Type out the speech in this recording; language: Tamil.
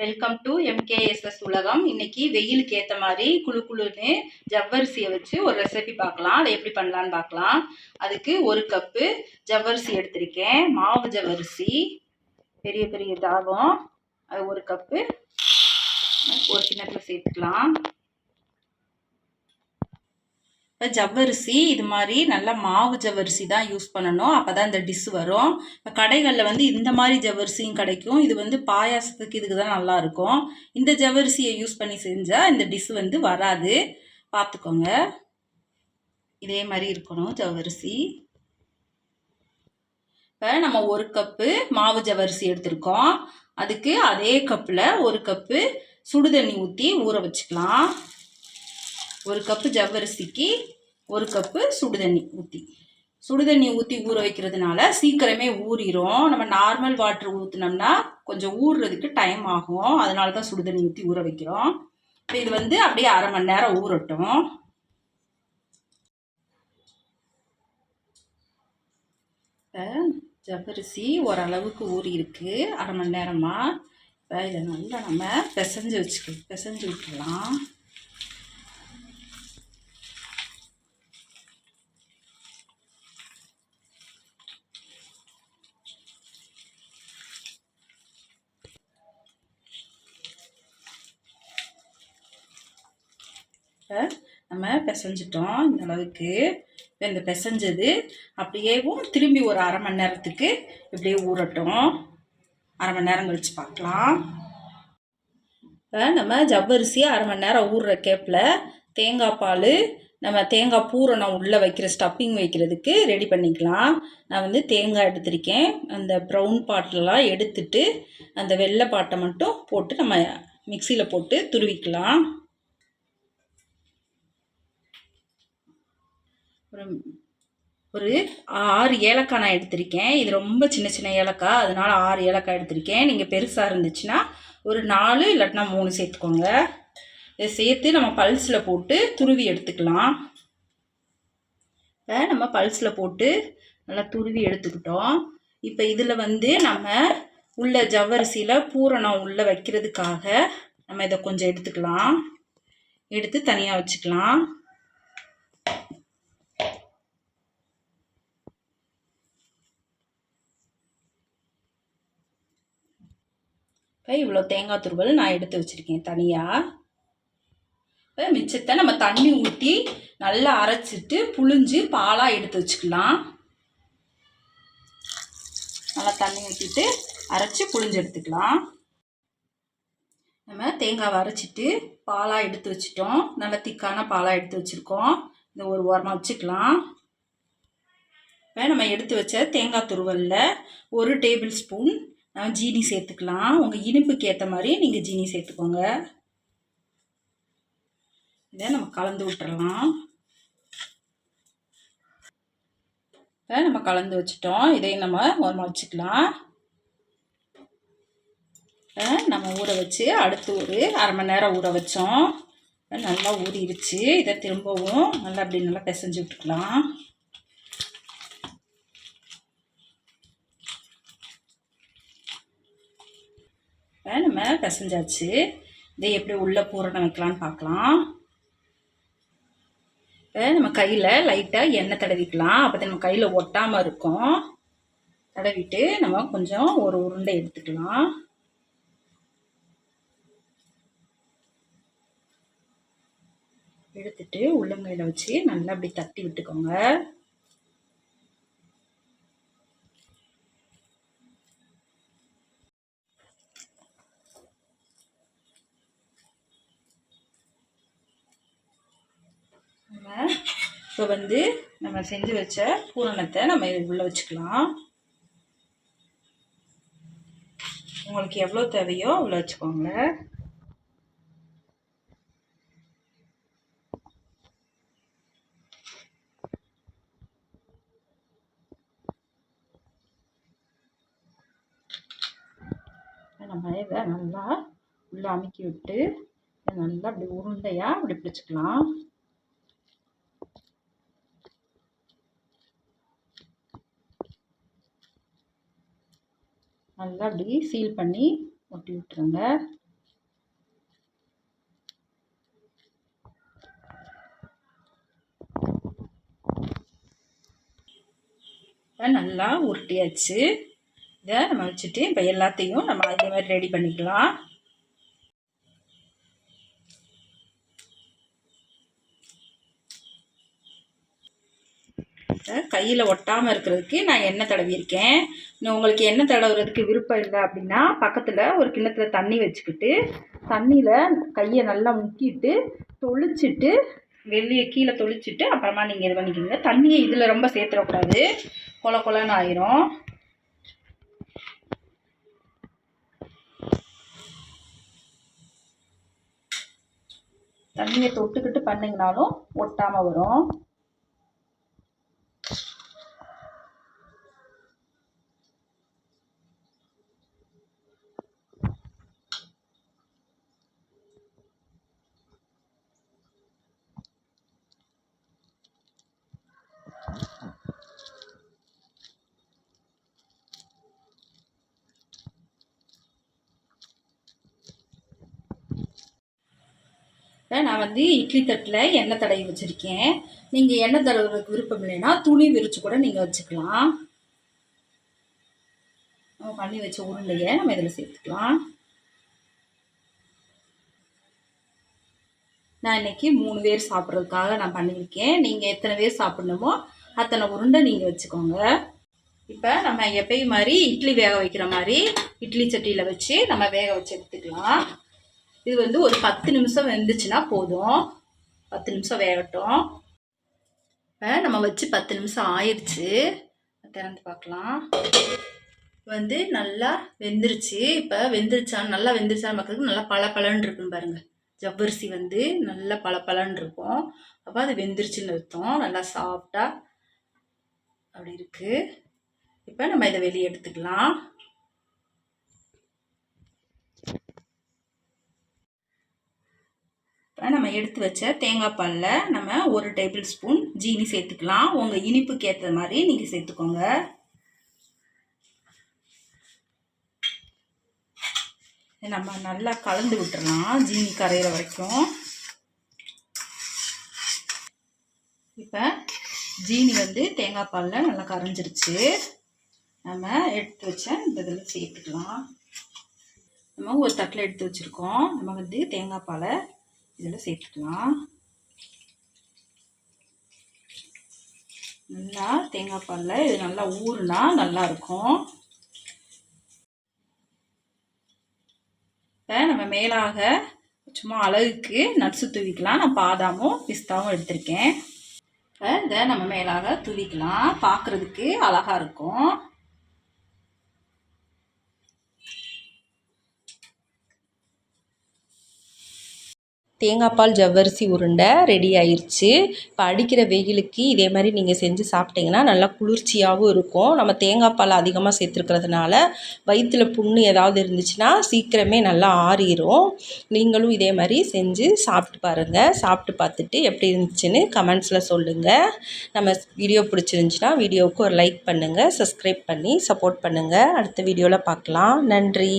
வெல்கம் டு எம்கேஎஸ்எஸ் உலகம். இன்னைக்கு வெயிலுக்கு ஏற்ற மாதிரி குளு குளுன்னு ஜவ்வரிசியை வச்சு ஒரு ரெசிபி பார்க்கலாம். அதை எப்படி பண்ணலான்னு பார்க்கலாம். அதுக்கு ஒரு கப்பு ஜவ்வரிசி எடுத்திருக்கேன். மாவு ஜவ்வரிசி பெரிய பெரிய தாகம். அது ஒரு கப்பு ஒரு கிண்ணத்தில் சேர்த்துக்கலாம். இப்போ ஜவ்வரிசி இது மாதிரி நல்லா மாவு ஜவ்வரிசி தான் யூஸ் பண்ணணும். அப்போ தான் இந்த டிஷ் வரும். இப்போ கடைகளில் வந்து இந்த மாதிரி ஜவ்வரிசியும் கிடைக்கும். இது வந்து பாயாசத்துக்கு இதுக்கு தான் நல்லாயிருக்கும் இந்த ஜவ்வரிசியை யூஸ் பண்ணி செஞ்சால் இந்த டிஷ் வந்து வராது. பார்த்துக்கோங்க இதே மாதிரி இருக்கணும் ஜவ்வரிசி. இப்போ நம்ம ஒரு கப்பு மாவு ஜவ்வரிசி எடுத்திருக்கோம். அதுக்கு அதே கப்பில் ஒரு கப்பு சுடுதண்ணி ஊற்றி ஊற வச்சுக்கலாம். ஒரு கப்பு ஜவ்வரிசிக்கு ஒரு கப்பு சுடுதண்ணி ஊற்றி சுடுதண்ணி ஊற்றி ஊற வைக்கிறதுனால சீக்கிரமே ஊறிடும் நம்ம நார்மல் வாட்டர் ஊற்றினோம்னா கொஞ்சம் ஊறுறதுக்கு டைம் ஆகும். அதனால தான் சுடுதண்ணி ஊற்றி ஊற வைக்கிறோம். இப்போ இது வந்து அப்படியே அரை மணி நேரம் ஊறட்டும். இப்போ ஜவ்வரிசி ஓரளவுக்கு ஊறி இருக்கு அரை மணி நேரமாக இப்போ இதை நல்லா நம்ம பிசைஞ்சு வச்சுக்க பிசைஞ்சு விட்டுடலாம். இப்போ நம்ம பிசைஞ்சிட்டோம். இந்த அளவுக்கு இந்த பிசைஞ்சது அப்படியேவும் திரும்பி ஒரு அரை மணி நேரத்துக்கு இப்படியே ஊறட்டும். அரை மணி நேரம் கழித்து பார்க்கலாம். இப்போ நம்ம ஜவ்வரிசி அரை மணி நேரம் ஊறுற கேப்பில் தேங்காய் பால் நம்ம தேங்காய் பூரணம் உள்ளே வைக்கிற ஸ்டப்பிங் வைக்கிறதுக்கு ரெடி பண்ணிக்கலாம். நான் வந்து தேங்காய் எடுத்திருக்கேன். அந்த ப்ரௌன் பாட்டிலலாம் எடுத்துட்டு அந்த வெள்ளை பாட்டை மட்டும் போட்டு நம்ம மிக்சியில் போட்டு துருவிக்கலாம். ஒரு ஒரு ஆறு ஏலக்காய் நான் எடுத்திருக்கேன். இது ரொம்ப சின்ன சின்ன ஏலக்காய். அதனால் ஆறு ஏலக்காய் எடுத்திருக்கேன். நீங்கள் பெருசாக இருந்துச்சுன்னா ஒரு நாலு இல்லாட்டினா மூணு சேர்த்துக்கோங்க. இதை சேர்த்து நம்ம பல்ஸில் போட்டு துருவி எடுத்துக்கலாம். இப்போ நம்ம பல்ஸில் போட்டு நல்லா துருவி எடுத்துக்கிட்டோம். இப்போ இதில் வந்து நம்ம உள்ள ஜவ்வரிசியில் பூரணம் உள்ளே வைக்கிறதுக்காக நம்ம இதை கொஞ்சம் எடுத்துக்கலாம். எடுத்து தனியாக வச்சுக்கலாம். இப்போ இவ்வளோ தேங்காய் துருவல் நான் எடுத்து வச்சுருக்கேன் தனியாக இப்போ மிச்சத்தை நம்ம தண்ணி ஊற்றி நல்லா அரைச்சிட்டு புழிஞ்சு பாலாக எடுத்து வச்சுக்கலாம். நல்லா தண்ணி ஊற்றிட்டு அரைச்சி புழிஞ்சு எடுத்துக்கலாம். நம்ம தேங்காவை அரைச்சிட்டு பாலாக எடுத்து வச்சிட்டோம். நல்லா திக்கான பாலாக எடுத்து வச்சுருக்கோம். இந்த ஒரு ஓரமாக வச்சுக்கலாம். இப்போ நம்ம எடுத்து வச்ச தேங்காய் துருவலில் ஒரு டேபிள் ஸ்பூன் ஜீனி சேர்த்துக்கலாம். உங்கள் இனிப்புக்கு ஏற்ற மாதிரி நீங்கள் ஜீனி சேர்த்துக்கோங்க. இதை நம்ம கலந்து விட்டுறலாம். இப்போ நம்ம கலந்து வச்சிட்டோம். இதையும் நம்ம ஓரமாக வச்சுக்கலாம். நம்ம ஊற வச்சு அடுத்து ஒரு அரை மணி நேரம் ஊற வச்சோம். நல்லா ஊறிடுச்சு. இதை திரும்பவும் நல்லா அப்படி நல்லா பிசைஞ்சு விட்டுக்கலாம். இப்போ நம்ம பிசைஞ்சாச்சு. இதை எப்படி உள்ளே பூரணம் வைக்கலான்னு பார்க்கலாம். இப்போ நம்ம கையில் லைட்டாக எண்ணெய் தடவிக்கலாம். அப்போ நம்ம கையில் ஒட்டாமல் இருக்கும். தடவிட்டு நம்ம கொஞ்சம் ஒரு உருண்டை எடுத்துக்கலாம். எடுத்துட்டு உள்ளங்கையில் வச்சு நல்லா அப்படி தட்டி விட்டுக்கோங்க. நம்ம இப்போ வந்து நம்ம செஞ்சு வச்ச பூரணத்தை நம்ம உள்ளே வச்சுக்கலாம். உங்களுக்கு எவ்வளோ தேவையோ அவ்வளோ வச்சுக்கோங்க. நம்ம இதை நல்லா உள்ளே அமுக்கி விட்டு நல்லா அப்படி உருண்டையாக அப்படி பிடிச்சிக்கலாம். நல்லா அப்படி சீல் பண்ணி ஒட்டி விட்டுருங்க. இப்போ நல்லா உருட்டியாச்சு. இதை நம்ம வச்சுட்டு இப்போ எல்லாத்தையும் நம்ம அதே மாதிரி ரெடி பண்ணிக்கலாம். கையில் ஒட்டாமல் இருக்கிறதுக்கு நான் எண்ணெய் தடவியிருக்கேன். உங்களுக்கு எண்ணெய் தடவுறதுக்கு விருப்பம் இல்லை அப்படின்னா பக்கத்தில் ஒரு கிண்ணத்தில் தண்ணி வச்சுக்கிட்டு தண்ணியில் கையை நல்லா முக்கிட்டு தொளிச்சிட்டு வெளியே கீழே தொளிச்சிட்டு அப்புறமா நீங்கள் இது பண்ணிக்கிங்க. தண்ணியை இதில் ரொம்ப சேர்த்துடக்கூடாது. கொல கொலன்னு ஆயிரும். தண்ணியை தொட்டுக்கிட்டு பண்ணிங்கனாலும் ஒட்டாமல் வரும். நான் வந்து இட்லி தட்டில் எண்ணெய் தடவி வச்சுருக்கேன். நீங்கள் எண்ணெய் தடவுறதுக்கு விருப்பம் இல்லைன்னா துணி விரித்து கூட நீங்கள் வச்சுக்கலாம். நம்ம பண்ணி வச்ச உருண்டையை நம்ம இதில் சேர்த்துக்கலாம். நான் இன்றைக்கி மூணு பேர் சாப்பிட்றதுக்காக நான் பண்ணியிருக்கேன். நீங்கள் எத்தனை பேர் சாப்பிட்ணுமோ அத்தனை உருண்டை நீங்கள் வச்சுக்கோங்க. இப்போ நம்ம எப்பயும் மாதிரி இட்லி வேக வைக்கிற மாதிரி இட்லி சட்டியில் வச்சு நம்ம வேக வச்சு எடுத்துக்கலாம். இது வந்து ஒரு பத்து நிமிஷம் வெந்துச்சுன்னா போதும். பத்து நிமிஷம் வேகட்டும். இப்போ நம்ம வச்சு பத்து நிமிஷம் ஆயிடுச்சு திறந்து பார்க்கலாம். வந்து நல்லா வெந்துருச்சு. இப்போ வெந்துருச்சா நல்லா வெந்துருச்சான்னு பார்க்குறதுக்கு நல்லா பல பலன்னு இருக்குன்னு பாருங்கள் ஜவ்வரிசி வந்து நல்லா பல பலன்னு இருக்கும். அப்போ அது வெந்துருச்சுன்னு அர்த்தம். நல்லா சாஃப்டாக அப்படி இருக்குது இப்போ நம்ம இதை வெளியே எடுத்துக்கலாம். இப்போ நம்ம எடுத்து வச்ச தேங்காய் பாலில் நம்ம ஒரு டேபிள் ஸ்பூன் ஜீனி சேர்த்துக்கலாம். உங்கள் இனிப்புக்கு ஏற்ற மாதிரி நீங்கள் சேர்த்துக்கோங்க. நம்ம நல்லா கலந்து விட்டுறலாம் ஜீனி கரையிற வரைக்கும். இப்போ ஜீனி வந்து தேங்காய் பாலில் நல்லா கரைஞ்சிருச்சு. நம்ம எடுத்து வச்ச இந்த இதில் சேர்த்துக்கலாம். நம்ம ஒரு தட்டில் எடுத்து வச்சுருக்கோம். நம்ம வந்து தேங்காய் பாலை இதில் சேர்த்துக்கலாம். நல்லா தேங்காய் பாலில் இது நல்லா ஊறுனா நல்லாயிருக்கும் இப்போ நம்ம மேலாக சும்மா அழகுக்கு நட்ஸு தூவிக்கலாம். நான் பாதாமும் பிஸ்தாவும் எடுத்திருக்கேன். இப்போ இதை நம்ம மேலாக தூவிக்கலாம். பார்க்குறதுக்கு அழகாக இருக்கும். தேங்காய் பால் ஜவ்வரிசி உருண்டை ரெடி ஆயிடுச்சு இப்போ அடிக்கிற வெயிலுக்கு இதே மாதிரி நீங்கள் செஞ்சு சாப்பிட்டிங்கன்னா நல்லா குளிர்ச்சியாகவும் இருக்கும். நம்ம தேங்காய் பால் அதிகமாக சேர்த்துருக்கிறதுனால வயிற்றில் புண்ணு ஏதாவது இருந்துச்சுன்னா சீக்கிரமே நல்லா ஆறிடும் நீங்களும் இதே மாதிரி செஞ்சு சாப்பிட்டு பாருங்கள் சாப்பிட்டு பார்த்துட்டு எப்படி இருந்துச்சுன்னு கமெண்ட்ஸில் சொல்லுங்கள் நம்ம வீடியோ பிடிச்சிருந்துச்சின்னா வீடியோவுக்கு ஒரு லைக் பண்ணுங்கள் சப்ஸ்கிரைப் பண்ணி சப்போர்ட் பண்ணுங்கள் அடுத்த வீடியோவில் பார்க்கலாம். நன்றி.